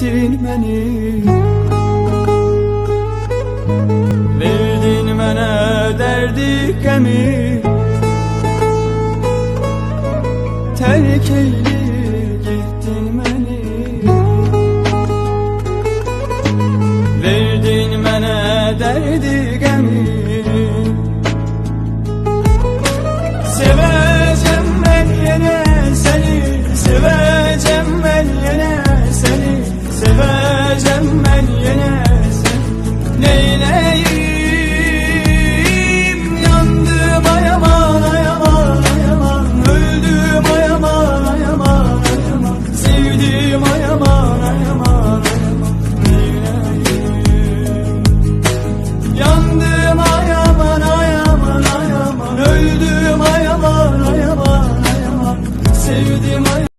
ettin beni. Verdin mənə dərdi qəmi Tərk eyli getdin məni Verdin mənə dərdi qəmi Sevdim